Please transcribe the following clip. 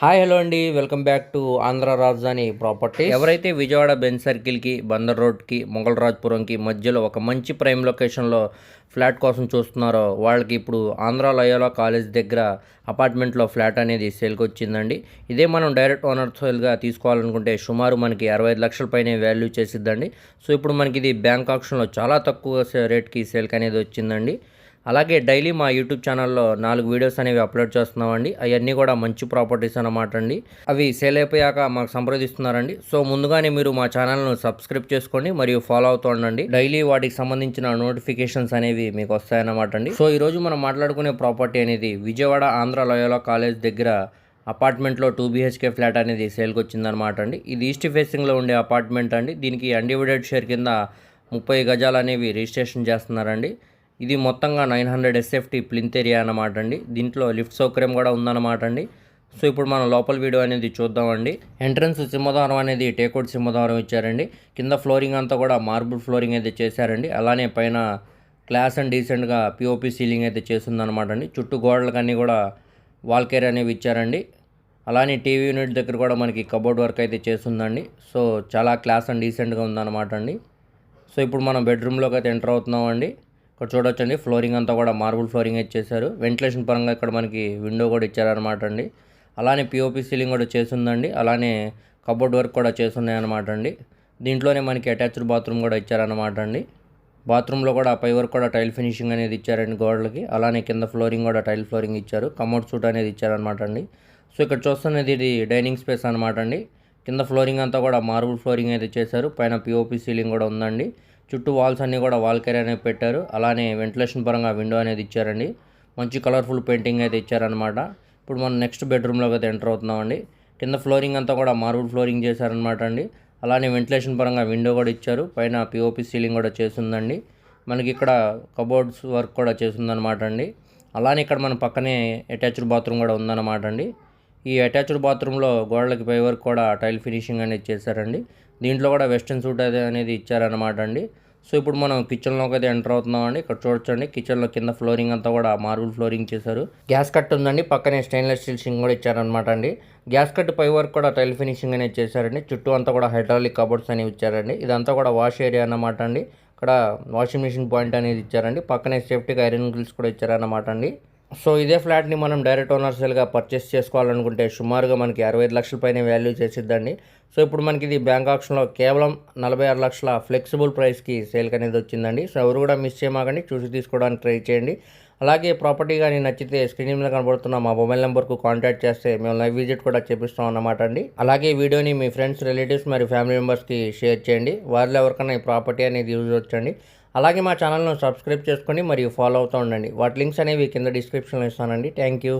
Hi hello అండి. Welcome back to Andhra రాజధాని property ఎవరైతే విజయవాడ బెంచ్ సర్కిల్కి బందర్ రోడ్కి మొగల్రాజ్పురంకి మధ్యలో ఒక మంచి ప్రైమ్ లొకేషన్లో ఫ్లాట్ కోసం చూస్తున్నారో వాళ్ళకి ఇప్పుడు ఆంధ్ర లయోలా కాలేజ్ దగ్గర అపార్ట్మెంట్లో ఫ్లాట్ అనేది సేల్కి వచ్చిందండి. ఇదే మనం డైరెక్ట్ ఓనర్ సేల్గా తీసుకోవాలనుకుంటే సుమారు మనకి అరవై ఐదు లక్షల పైన వాల్యూ చేసిద్దండి. సో ఇప్పుడు మనకి ఇది బ్యాంక్ ఆప్షన్లో చాలా తక్కువ రేట్కి సేల్కి అనేది వచ్చిందండి. అలాగే డైలీ మా యూట్యూబ్ ఛానల్లో నాలుగు వీడియోస్ అనేవి అప్లోడ్ చేస్తున్నామండి. అవన్నీ కూడా మంచి ప్రాపర్టీస్ అన్నమాట అండి. అవి సేల్ అయిపోయాక మాకు సంప్రదిస్తున్నారండి. సో ముందుగానే మీరు మా ఛానల్ను సబ్స్క్రైబ్ చేసుకోండి మరియు ఫాలో అవుతూ ఉండండి. డైలీ వాటికి సంబంధించిన నోటిఫికేషన్స్ అనేవి మీకు వస్తాయన్నమాట అండి. సో ఈరోజు మనం మాట్లాడుకునే ప్రాపర్టీ అనేది విజయవాడ ఆంధ్ర లయోలా కాలేజ్ దగ్గర అపార్ట్మెంట్లో టూ బీహెచ్కే ఫ్లాట్ అనేది సేల్కి వచ్చిందనమాట అండి. ఇది ఈస్ట్ ఫేసింగ్లో ఉండే అపార్ట్మెంట్ అండి. దీనికి అన్డివైడెడ్ షేర్ కింద ముప్పై గజాలు అనేవి రిజిస్ట్రేషన్ చేస్తున్నారండి. ఇది మొత్తంగా nine hundred SFT plinth area అన్నమాట అండి. దీంట్లో లిఫ్ట్ సౌకర్యం కూడా ఉందన్నమాట అండి. సో ఇప్పుడు మనం లోపల వీడియో అనేది చూద్దామండి. ఎంట్రన్స్ సింహద్వారం అనేది టేకౌట్ సింహద్వారం ఇచ్చారండి. కింద ఫ్లోరింగ్ అంతా కూడా మార్బుల్ ఫ్లోరింగ్ అయితే చేశారండి. అలానే పైన క్లాస్ అండ్ డీసెంట్గా పిఓపి సీలింగ్ అయితే చేసిందనమాట అండి. చుట్టూ గోడలకన్నీ కూడా వాల్ కేర్ అనేవి ఇచ్చారండి. అలానే టీవీ యూనిట్ దగ్గర కూడా మనకి కబోర్డ్ వర్క్ అయితే చేస్తుందండి. సో చాలా క్లాస్ అండ్ డీసెంట్గా ఉందన్నమాట అండి. సో ఇప్పుడు మనం బెడ్రూమ్లోకి అయితే ఎంటర్ అవుతున్నామండి. ఇక్కడ చూడొచ్చండి. ఫ్లోరింగ్ అంతా కూడా మార్బుల్ ఫ్లోరింగ్ ఇచ్చేసారు వెంటిలేషన్ పరంగా ఇక్కడ మనకి విండో కూడా ఇచ్చారనమాట అండి. అలానే పిఓపి సీలింగ్ కూడా చేసిందండి. అలానే కబోర్డ్ వర్క్ కూడా చేస్తున్నాయి అండి. దీంట్లోనే మనకి అటాచ్డ్ బాత్రూమ్ కూడా ఇచ్చారనమాట అండి. బాత్రూంలో కూడా పై వరకు కూడా టైల్ ఫినిషింగ్ అనేది ఇచ్చారండి గోడలకి. అలానే కింద ఫ్లోరింగ్ కూడా టైల్ ఫ్లోరింగ్ ఇచ్చారు. కమోడ్ సూట్ అనేది ఇచ్చారనమాట అండి. సో ఇక్కడ చూస్తున్నది ఇది డైనింగ్ స్పేస్ అనమాట అండి. కింద ఫ్లోరింగ్ అంతా కూడా మార్బుల్ ఫ్లోరింగ్ అయితే చేశారు. పైన పిఓపి సీలింగ్ కూడా ఉందండి. చుట్టూ వాల్స్ అన్నీ కూడా వాల్ కేర్ అనేవి పెట్టారు. అలానే వెంటిలేషన్ పరంగా విండో అనేది ఇచ్చారండి. మంచి కలర్ఫుల్ పెయింటింగ్ అయితే ఇచ్చారనమాట ఇప్పుడు మనం నెక్స్ట్ బెడ్రూమ్లోకి అయితే ఎంటర్ అవుతున్నామండి. కింద ఫ్లోరింగ్ అంతా కూడా మార్బుల్ ఫ్లోరింగ్ చేశారనమాట అండి. అలానే వెంటిలేషన్ పరంగా విండో కూడా ఇచ్చారు. పైన పిఓపి సీలింగ్ కూడా చేసిందండి మనకి ఇక్కడ కబోర్డ్స్ వర్క్ కూడా చేసిందనమాట అండి. అలానే ఇక్కడ మన పక్కనే అటాచ్డ్ బాత్రూమ్ కూడా ఉందన్నమాట అండి. ఈ అటాచ్డ్ బాత్రూంలో గోడలకి పై వరకు కూడా టైల్ ఫినిషింగ్ అనేది చేశారండి. దీంట్లో కూడా వెస్ట్రన్ సూట్ అది అనేది ఇచ్చారనమాట అండి. సో ఇప్పుడు మనం కిచెన్లోకి అయితే ఎంటర్ అవుతున్నామండి. ఇక్కడ చూడొచ్చండి. కిచెన్లో కింద ఫ్లోరింగ్ అంతా కూడా మార్బుల్ ఫ్లోరింగ్ చేశారు. గ్యాస్ కట్ ఉందండి. పక్కనే స్టెయిన్లెస్ స్టీల్ సింగ్ కూడా ఇచ్చారనమాట అండి. గ్యాస్ కట్ పై వరకు కూడా టైల్ ఫినిషింగ్ అనేది చేశారండి. చుట్టూ అంతా కూడా హైడ్రాలిక్ కబోర్డ్స్ అనేవి ఇచ్చారండి. ఇదంతా కూడా వాష్ ఏరియా అన్నమాట అండి. ఇక్కడ వాషింగ్ మిషన్ పాయింట్ అనేది ఇచ్చారండి. పక్కనే సేఫ్టీగా ఐరన్ గ్రిల్స్ కూడా ఇచ్చారన్నమాట అండి. సో ఇదే ఫ్లాట్ని మనం డైరెక్ట్ ఓనర్సల్గా పర్చేస్ చేసుకోవాలనుకుంటే సుమారుగా మనకి అరవై ఐదు లక్షల పైన వాల్యూ చేసిద్దండి. సో ఇప్పుడు మనకి ఇది బ్యాంక్ ఆప్షన్లో కేవలం నలభై ఆరు లక్షల ఫ్లెక్సిబుల్ ప్రైస్కి సేల్కి అనేది వచ్చిందండి. సో ఎవరు కూడా మిస్ చేయమాకండి చూసి తీసుకోవడానికి ట్రై చేయండి. అలాగే ప్రాపర్టీ కానీ నచ్చితే స్క్రీన్ మీద కనబడుతున్న మా మొబైల్ నెంబర్కు కాంటాక్ట్ చేస్తే మేము లైవ్ విజిట్ కూడా చేపిస్తాం అన్నమాట అండి. అలాగే వీడియోని మీ ఫ్రెండ్స్ రిలేటివ్స్ మరియు ఫ్యామిలీ మెంబర్స్కి షేర్ చేయండి. వారిలో ఎవరికైనా ఈ ప్రాపర్టీ అనేది యూజ్ వచ్చండి అలాగే మా ఛానల్ను సబ్స్క్రైబ్ చేసుకొని మరియు ఫాలో అవుతూ ఉండండి. వాటి లింక్స్ అనేవి కింద డిస్క్రిప్షన్లో ఇస్తానండి. Thank you.